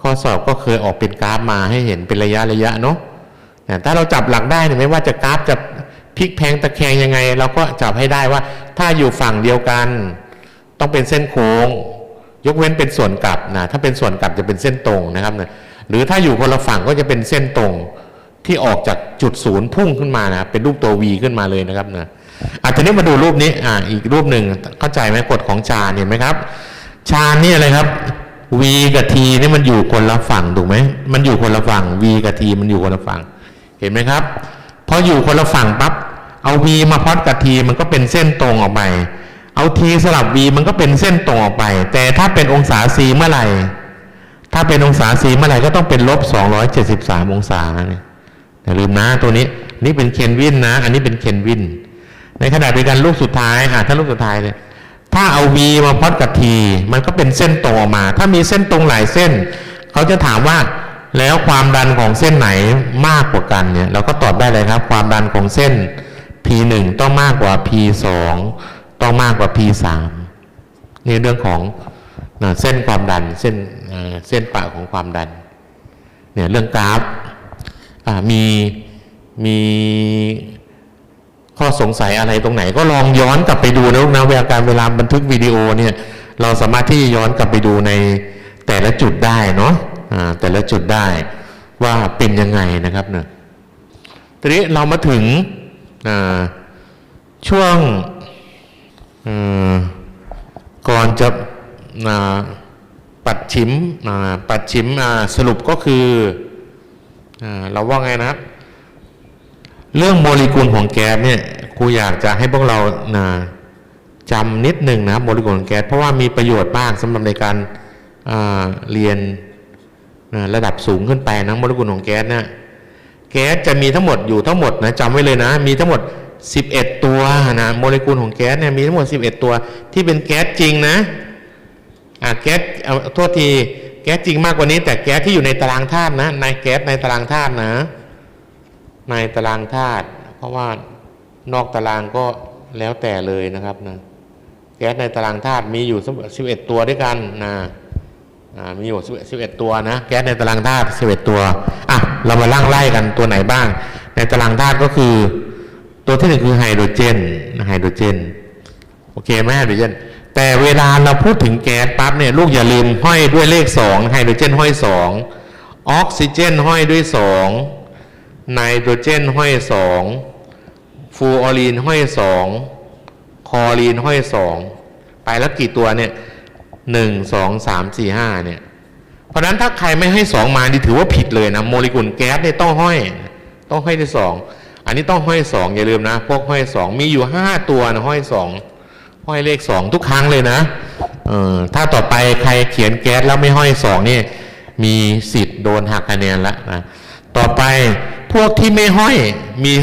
ข้อสอบก็เคยออกเป็นกราฟมาให้เห็นเป็นระยะระยะเนาะแต่ถ้าเราจับหลักได้เนี่ยไม่ว่าจะกราฟจะพลิกแพงตะแคงยังไง เราก็จับให้ได้ว่า ถ้าอยู่ฝั่งเดียวกัน ต้องเป็นเส้นโค้ง ยกเว้นเป็นส่วนกลับนะถ้าเป็นส่วนกลับจะเป็นเส้นตรงนะครับนะหรือถ้าอยู่คนละฝั่งก็จะเป็นเส้นตรงที่ออกจากจุดศูนย์พุ่งขึ้นมานะเป็นรูปตัว V ขึ้นมาเลยนะครับนะอาทีนี้มาดูรูปนี้อ่าอีกรูปหนึ่งเข้าใจไหมกฎของชาเห็นไหมครับ ชาญนี่อะไรครับ V กับ T นี่มันอยู่คนละฝั่งถูกไหมมันอยู่คนละฝั่ง V กับ T มันอยู่คนละฝั่ง เห็นไหมครับพออยู่คนละฝั่งปั๊บเอา V มาพอดกับ T มันก็เป็นเส้นตรงออกไป เอา T สลับ V มันก็เป็นเส้นตรงออกไป แต่ถ้าเป็นองศา C เมื่อไหร่ ถ้าเป็นองศา C เมื่อไหร่ก็ต้องเป็นลบ273องศาเนี่ยอย่าลืมนะตัวนี้นี่เป็นเคนวินนะ อันนี้เป็นเคนวิน ในขณะเดียวกันลูกสุดท้ายอะถ้าลูกสุดท้ายเนี่ย ถ้าเอา v มาพอดกับ t มันก็เป็นเส้นตรงออกมา ถ้ามีเส้นตรงหลายเส้น เขาจะถามว่าแล้วความดันของเส้นไหนมากกว่ากันเนี่ย เราก็ตอบได้เลยครับ ความดันของเส้น p 1 ต้องมากกว่า p 2 ต้องมากกว่า p 3 นี่เรื่องของเส้นความดันเส้นเส้นปะของความดันเนี่ยเรื่องกราฟมีมี ข้อสงสัยอะไรตรงไหนก็ลองย้อนกลับไปดูนะลูกนะเวลาการเวลาบันทึกวิดีโอเนี่ยเราสามารถที่ย้อนกลับไปดูในแต่ละจุดได้เนาะแต่ละจุดได้ว่าเป็นยังไงนะครับเนี่ยทีนี้เรามาถึงช่วงก่อนจะปัดชิมปัดชิมสรุปก็คืออเราว่าไงนะครับ เรื่องโมเลกุลของแก๊สเนี่ยครูอยากจะให้พวกเรานะจำนิดหนึ่งนะโมเลกุลของแก๊สเพราะว่ามีประโยชน์มากสำหรับในการอ่าเรียนนะระดับสูงขึ้นไปนะโมเลกุลของแก๊สเนี่ยแก๊สจะมีทั้งหมดอยู่ทั้งหมดนะจำไว้เลยนะ มีทั้งหมด 11 ตัวนะโมเลกุลของแก๊สเนี่ยมีทั้งหมด 11 ตัว ที่เป็นแก๊สจริงนะอ่าแก๊สเอาโทษทีแก๊สจริงมากกว่านี้ แต่แก๊สที่อยู่ในตารางธาตุนะในแก๊สในตารางธาตุนะ ในตารางธาตุเพราะว่านอกตารางก็แล้วแต่เลยนะครับนะแก๊สในตารางธาตุมีอยู่สิบเอ็ดตัวด้วยกันนะมีอยู่สิบเอ็ดตัวนะแก๊สในตารางธาตุสิบเอ็ดตัวอะเรามาล่างไล่กันตัวไหนบ้าง ในตารางธาตุก็คือ ตัวที่หนึ่งคือไฮโดรเจนไฮโดรเจนโอเคไหมไฮโดรเจนแต่เวลาเราพูดถึงแก๊สปั๊บเนี่ยลูกอย่าลืมห้อยด้วยเลขสองไฮโดรเจนห้อยสองออกซิเจนห้อยด้วยสอง ไนโตรเจนห้อยสองฟูออรีนห้อยสองคอรีนห้อยสองไปแล้วกี่ตัวเนี่ยหนึ่งสองสามสี่ห้าเนี่ย เพราะฉะนั้นถ้าใครไม่ให้สองมานี่ถือว่าผิดเลยนะโมเลกุลแก๊สเนี่ยต้องห้อย ต้องห้อยที่สองอันนี้ต้องห้อยสองอย่าลืมนะ พวกห้อยสองมีอยู่ห้าตัวนะห้อยสองห้อยเลขสองทุกครั้งเลยนะเออถ้าต่อไปใครเขียนแก๊สแล้วไม่ห้อยสองนี่มีสิทธิ์โดนหักคะแนนละนะต่อไป พวกที่ไม่ห้อยมี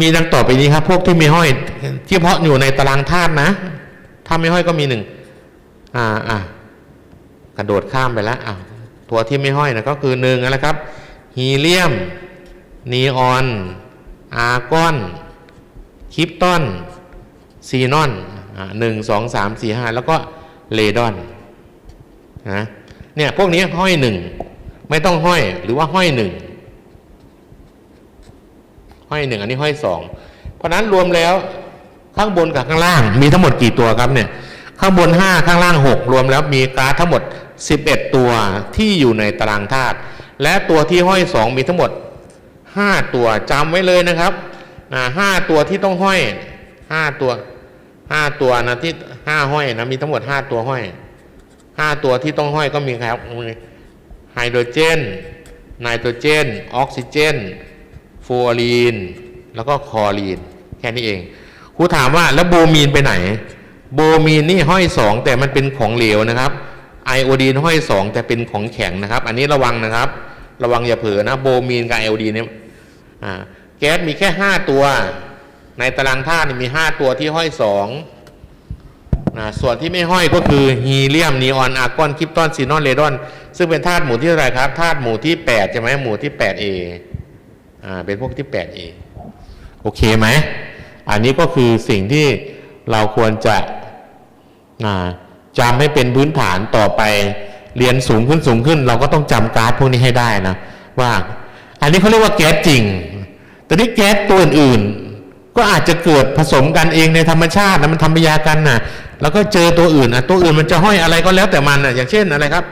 มีดังต่อไปนี้ครับ พวกที่ไม่ห้อยที่เพาะอยู่ในตารางธาตุนะ ถ้าไม่ห้อยก็มีหนึ่งอ่าอ่ากระโดดข้ามไปแล้วอะตัวที่ไม่ห้อยนะก็คือหนึ่งอะไรครับฮีเลียมนีออน อาร์กอนคริปตอน ซีนอนอ่าหนึ่งสองสามสี่ห้าแล้วก็เลดอนนะเนี่ยพวกนี้ห้อยหนึ่งไม่ต้องห้อยหรือว่าห้อยหนึ่ง ห้อยหนึ่งอันนี้ห้อยสองเพราะนั้นรวมแล้วข้างบนกับข้างล่าง มีทั้งหมดกี่ตัวครับเนี่ยข้างบนห้าข้างล่างหกรวมแล้วมีก๊าซทั้งหมดสิบเอ็ดตัวที่อยู่ในตารางธาตุและตัวที่ห้อยสองมีทั้งหมดห้าตัวจำไว้เลยนะครับนะห้าตัวที่ต้องห้อยห้าตัวห้าตัวนะที่ห้าห้อยนะมีทั้งหมดห้าตัวห้อยห้าตัวที่ต้องห้อยก็มีครับไฮโดรเจนไนโตรเจน ออกซิเจน ฟูออรีน แล้วก็คอรีน แค่นี้เองครูถามว่าแล้วโบมีนไปไหน โบมีนนี่ห้อยสองแต่มันเป็นของเหลวนะครับ ไอโอดีนห้อยสองแต่เป็นของแข็งนะครับ อันนี้ระวังนะครับ ระวังอย่าเผลอนะ โบมีนกับไอโอดีนเนี่ยแก๊สมีแค่ห้าตัว ในตารางธาตุมีห้าตัวที่ห้อยสองนะส่วนที่ไม่ห้อยก็คือฮีเลียมนีออนอาร์กอนคริปตอนซีนอนเรดอน ซึ่งเป็นธาตุหมู่ที่เท่าไรครับธาตุหมู่ที่แปดใช่ไหมหมู่ที่แปดเอ่าเป็นพวกที่ 8A โอเคไหม อันนี้ก็คือสิ่งที่เราควรจะอ่าจำให้เป็นพื้นฐานต่อไปเรียนสูงขึ้นสูงขึ้น เราก็ต้องจำการ์ดพวกนี้ให้ได้นะว่า อันนี้เขาเรียกว่าแก๊สจริง แต่นี่แก๊สตัวอื่นๆก็อาจจะเกิดผสมกันเองในธรรมชาตินะมันทำปยากันนะแล้วก็เจอตัวอื่นอะตัวอื่นมันจะห้อยอะไรก็แล้วแต่มันอะอย่างเช่นอะไรครับ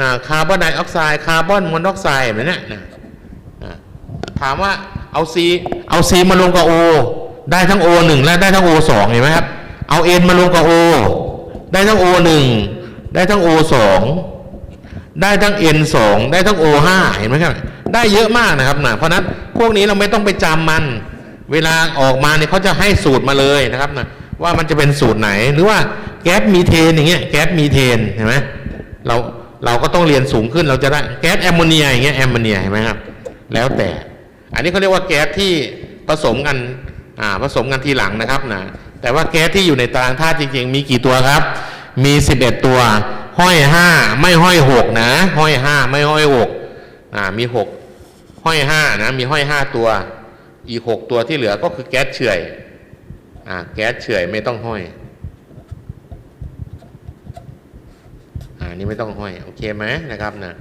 นะคาร์บอนไดออกไซด์คาร์บอนมอนอกไซด์แบบเนี้ยนะนะ ถามว่าเอาซีเอาซีมาลงกับโอได้ทั้งโอหนึ่งและได้ทั้งโอสองเห็นไหมครับ เอาเอ็นมาลงกับโอได้ทั้งโอหนึ่งได้ทั้งโอสองได้ทั้ง n 2ได้ทั้ง o 5เห็นไหมครับ ได้เยอะมากนะครับนะเพราะฉะนั้นพวกนี้เราไม่ต้องไปจำมัน เวลาออกมาเนี่ยเขาจะให้สูตรมาเลยนะครับนะว่ามันจะเป็นสูตรไหนหรือว่าแก๊สมีเทนอย่างเงี้ยแก๊สมีเทนเห็นไหมเราเราก็ต้องเรียนสูงขึ้นเราจะได้แก๊สแอมโมเนียอย่างเงี้ยแอมโมเนียเห็นไหมครับ แล้วแต่ อันนี้เขาเรียกว่าแก๊สที่ผสมกันอ่าผสมกันทีหลังนะครับนะแต่ว่าแก๊สที่อยู่ในตารางธาตุจริง ๆ มีกี่ตัวครับ มี 11 ตัว ห้อยห้าไม่ห้อยหกนะ ห้อยห้าไม่ห้อยหกอ่ามีหกห้อยห้านะ มีห้อยห้าตัว อีกหกตัวที่เหลือก็คือแก๊สเฉื่อยอ่าแก๊สเฉื่อยไม่ต้องห้อยอ่านี่ไม่ต้องห้อย โอเคไหมนะครับนะ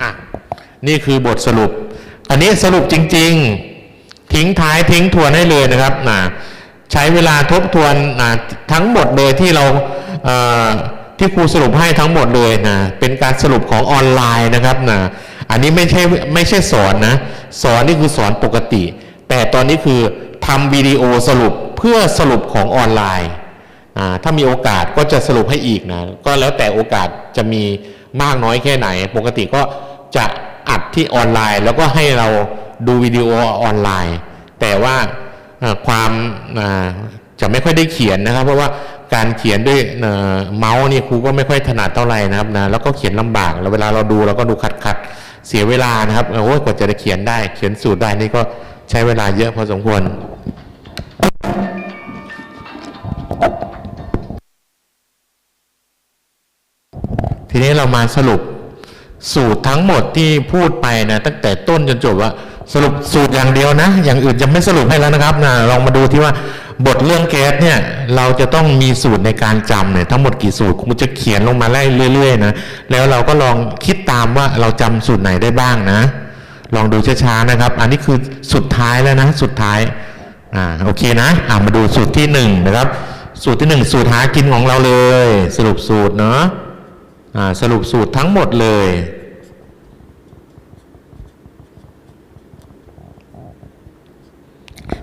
อะนี่คือบทสรุป อันนี้สรุปจริง ๆ ทิ้งท้ายทิ้งทวนให้เลยนะครับนะใช้เวลาทบทวนนะทั้งหมดเลยที่เราเที่ครูสรุปให้ทั้งหมดเลยนะเป็นการสรุปของออนไลน์นะครับนะอันนี้ไม่ใช่ไม่ใช่สอนนะสอนนี่คือสอนปกติ แต่ตอนนี้คือทำวิดีโอสรุปเพื่อสรุปของออนไลน์ถ้ามีโอกาสก็จะสรุปให้อีกนะ ก็แล้วแต่โอกาสจะมีมากน้อยแค่ไหน ปกติก็จะ อัดที่ออนไลน์ แล้วก็ให้เราดูวิดีโอออนไลน์ แต่ว่าความจะไม่ค่อยได้เขียนนะครับ เพราะว่าการเขียนด้วยเมาส์นี่ครูก็ไม่ค่อยถนัดเท่าไหร่นะครับนะแล้วก็เขียนลำบากแล้วเวลาเราดูเราก็ดูขัดขัดเสียเวลานะครับโอ้ยกว่าจะได้เขียนได้ เขียนสูตรได้นี่ก็ใช้เวลาเยอะพอสมควรทีนี้เรามาสรุป สูตรทั้งหมดที่พูดไปนะตั้งแต่ต้นจนจบว่าสรุปสูตรอย่างเดียวนะ อย่างอื่นจะไม่สรุปให้แล้วนะครับนะลองมาดูที่ว่าบทเรื่องแก๊สเนี่ยเราจะต้องมีสูตรในการจำเนี่ยทั้งหมดกี่สูตรคุณจะเขียนลงมาไล่เรื่อยๆนะแล้วเราก็ลองคิดตามว่าเราจำสูตรไหนได้บ้างนะ ลองดูช้าๆนะครับ อันนี้คือสุดท้ายแล้วนะสุดท้ายอ่าโอเคนะอ่ามาดูสูตรที่หนึ่งนะครับ สูตรที่หนึ่งสูตรหากินของเราเลย สรุปสูตรเนาะ สรุปสูตรทั้งหมดเลย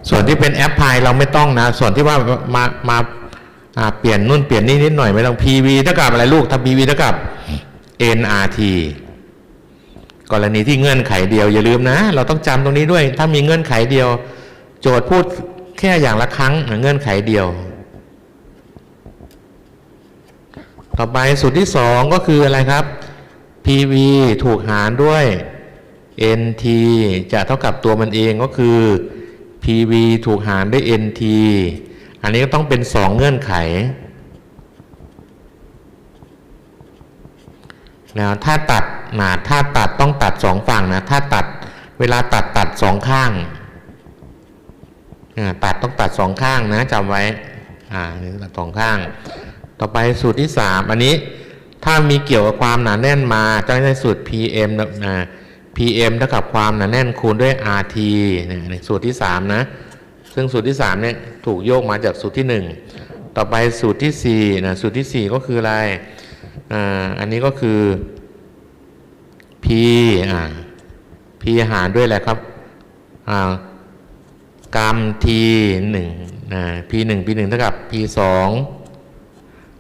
ส่วนที่เป็นแอปพลายเราไม่ต้องนะ ส่วนที่ว่ามามาาเปลี่ยนนู่นเปลี่ยนนี่นิดหน่อยไม่ต้อง PV เท่ากับอะไรลูกถ้า PV เท่ากับ NRT กรณีที่เงื่อนไขเดียวอย่าลืมนะ เราต้องจำตรงนี้ด้วย ถ้ามีเงื่อนไขเดียว โจทย์พูดแค่อย่างละครั้งเงื่อนไขเดียว ต่อไปสูตรที่สองก็คืออะไรครับ PV ถูกหารด้วย NT จะเท่ากับตัวมันเองก็คือ PV ถูกหารด้วย NT อันนี้ก็ต้องเป็นสองเงื่อนไข แล้วถ้าตัดนะถ้าตัดต้องตัดสองฝั่งนะ ถ้าตัดเวลาตัดตัดสองข้าง ตัดต้องตัดสองข้างนะจำไว้ อ่าตัดสองข้าง ต่อไปสูตรที่สามอันนี้ถ้ามีเกี่ยวกับความหนาแน่นมาจะใช้สูตร PM นะอ่า PM เท่ากับความหนาแน่นคูณด้วย RT เนี่ยสูตรที่สามนะ ซึ่งสูตรที่สามเนี่ยถูกโยกมาจากสูตรที่หนึ่งต่อไปสูตรที่สี่นะสูตรที่สี่ก็คืออะไรอ่าอันนี้ก็คือ P อ่า P หารด้วยอะไรครับอ่ากรัม T หนึ่งอ่า P หนึ่ง P หนึ่งเท่ากับ P ส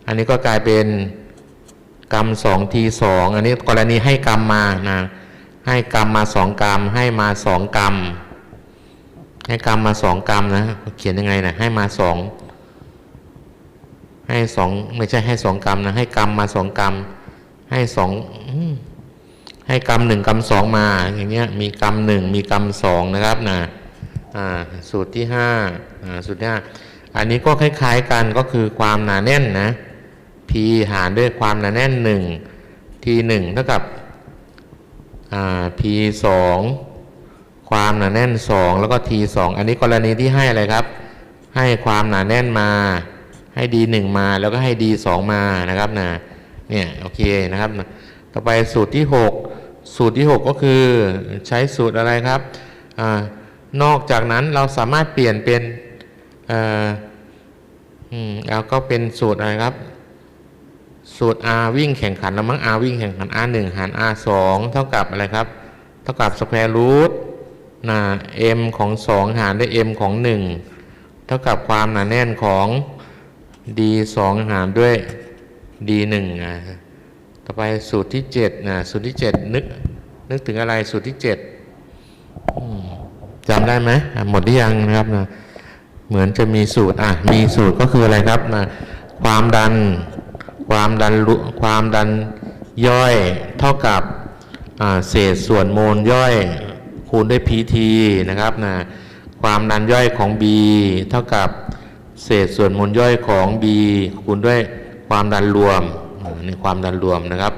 อันนี้ก็กลายเป็นกรรมสองทีสองอันนี้กรณีให้กรรมมานะให้กรรมมาสองกรรม ให้มาสองกรรม ให้กรรมมาสองกรรมนะเขียนยังไงนะให้มาสองให้สองไม่ใช่ให้สองกรรมนะให้กรรมมาสองกรรม ให้สองให้กรรมหนึ่งกรรมสองมา อย่างเงี้ยมีกรรมหนึ่งมีกรรมสองนะครับนะอ่าสูตรที่ห้าอ่าสูตรที่ห้าอันนี้ก็คล้าย ๆกันก็คือความหนาแน่นนะ P หารด้วยความหนาแน่น 1 T 1เท่ากับ P 2ความหนาแน่น 2 แล้วก็ T 2อันนี้กรณีที่ให้อะไรครับ ให้ความหนาแน่นมา ให้ D 1มาแล้วก็ให้ D 2มานะครับนะเนี่ยโอเคนะครับ ต่อไปสูตรที่ 6 สูตรที่ 6 ก็คือใช้สูตรอะไรครับอนอกจากนั้นเราสามารถเปลี่ยนเป็นเอ่อแล้วก็เป็นสูตรอะไรครับ สูตร r วิ่งแข่งขันแล้วมั้ง r วิ่งแข่งขัน r 1หาร r 2เท่ากับอะไรครับ เท่ากับ square root นะ m ของ 2 หารด้วย m ของ 1 เท่ากับความหนาแน่นของ d 2หารด้วย d 1นะต่อไปสูตรที่7นะสูตรที่ 7 นึก นึกถึงอะไรสูตรที่7อืมจำได้ไหมหมดหรือยังนะครับนะเหมือนจะมีสูตรอะมีสูตรก็คืออะไรครับนะความดัน ความดันความดันย่อยเท่ากับเศษส่วนโมลย่อยคูณด้วย pt นะครับนะความดันย่อยของ b เท่ากับเศษส่วนโมลย่อยของ b คูณด้วยความดันรวมนี่ความดันรวมนะครับ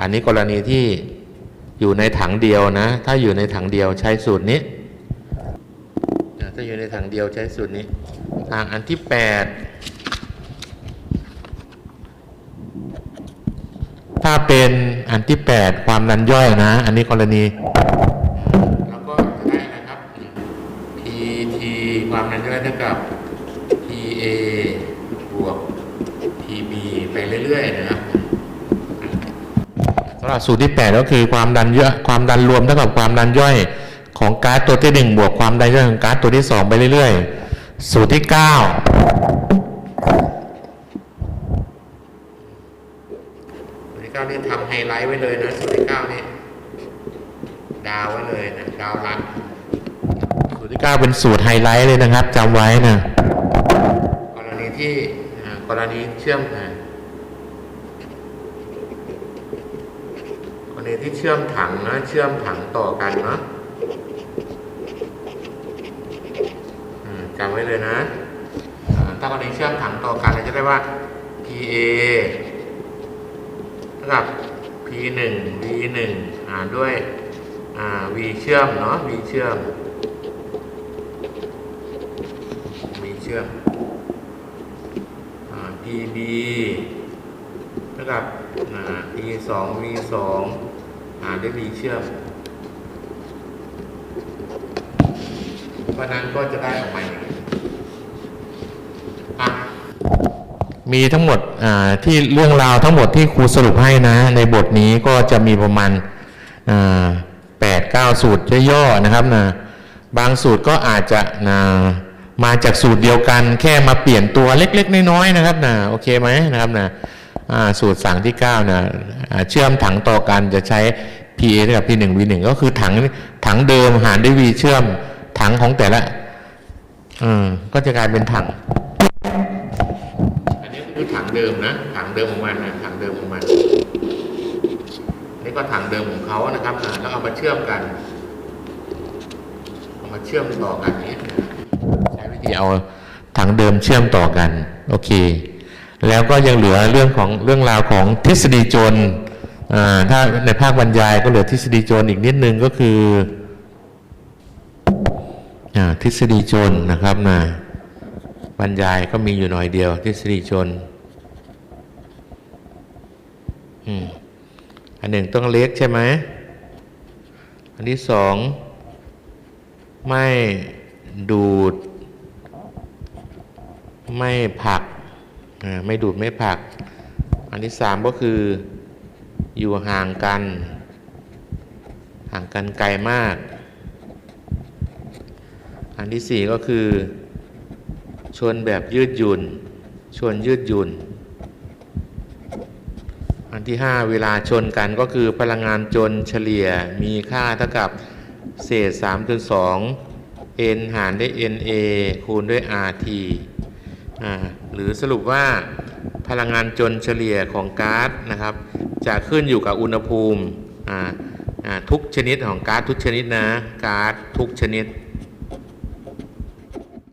อันนี้กรณีที่อยู่ในถังเดียวนะ ถ้าอยู่ในถังเดียวใช้สูตรนี้ ถ้าอยู่ในถังเดียวใช้สูตรนี้อ่าอันที่ 8 ถ้าเป็นอันที่ 8 ความดันย่อยนะ อันนี้กรณี แล้วก็จะได้นะครับ PT ความดันย่อยเท่ากับ PA บวก PB ไปเรื่อยๆนะครับสำหรับสูตรที่ 8 ก็คือความดันเยอะความดันรวมเท่ากับความดันย่อยของก๊าซตัวที่ 1 บวกความดันย่อยของก๊าซตัวที่ 2 ไปเรื่อยๆ สูตรที่ 9 สูตรที่เก้านี่ทำไฮไลท์ไว้ เลยนะสูตรที่เก้านี่ดาวไว้เลยนะดาวหลักสูตรที่เก้าเป็นสูตรไฮไลท์เลยนะครับจำไว้นะกรณีที่อ่ากรณีเชื่อมอ่ากรณีที่เชื่อมถังนะเชื่อมถังต่อกันเนาะอืมจำไว้เลยนะอ่าถ้ากรณีเชื่อมถังต่อกันเราจะได้ว่า PA เท่ากับ p 1 v 1 หารด้วยอ่า v เชื่อมเนาะ v เชื่อม v เชื่อมอ่า pb เท่ากับอ่า p 2 v 2 หารด้วย v เชื่อม เพราะนั้นก็จะได้ออกมาอย่างนี้อะ มีทั้งหมดที่เรื่องราวทั้งหมดที่ครูสรุปให้นะ ในบทนี้ก็จะมีประมาณแปดเก้าสูตรย่อๆนะครับนะบางสูตรก็อาจจะนะมาจากสูตรเดียวกันแค่มาเปลี่ยนตัวเล็กๆ น้อยๆนะครับนะโอเคไหมนะครับนะสูตรสังที่9นะเชื่อมถังต่อกันจะใช้ PA เท่ากับ P1 V1 ก็คือถังถังเดิมหารด้วย V เชื่อมถังของแต่ละอืมก็จะกลายเป็นถัง เดิมนะถังเดิมของมันนะถังเดิมของมันนี่ก็ถังเดิมของเขานะครับนะแล้วเอามาเชื่อมกันเอามาเชื่อมต่อกันนี้ใช้วิธีเอาถังเดิมเชื่อมต่อกันโอเค แล้วก็ยังเหลือเรื่องของเรื่องราวของทฤษฎีโจรถ้าในภาคบรรยายก็เหลือทฤษฎีโจรอีกนิดนึงก็คืออทฤษฎีโจรนะครับนะบรรยายก็มีอยู่หน่อยเดียวทฤษฎีชนอืม อันหนึ่งต้องเล็กใช่ไหม อันที่สองไม่ดูด ไม่ผลัก ไม่ดูดไม่ผลัก อันที่สามก็คืออยู่ห่างกัน ห่างกันไกลมาก อันที่สี่ก็คือ ชนแบบยืดหยุ่น ชวนยืดหยุ่น อันที่ 5 เวลาชนกันก็คือพลังงานจนเฉลี่ยมีค่าเท่ากับเศษ3จน2 n หารด้วย na คูณด้วย rt หรือสรุปว่าพลังงานจนเฉลี่ยของก๊าซนะครับ จะขึ้นอยู่กับอุณหภูมิทุกชนิดของก๊าซทุกชนิดนะก๊าซทุกชนิด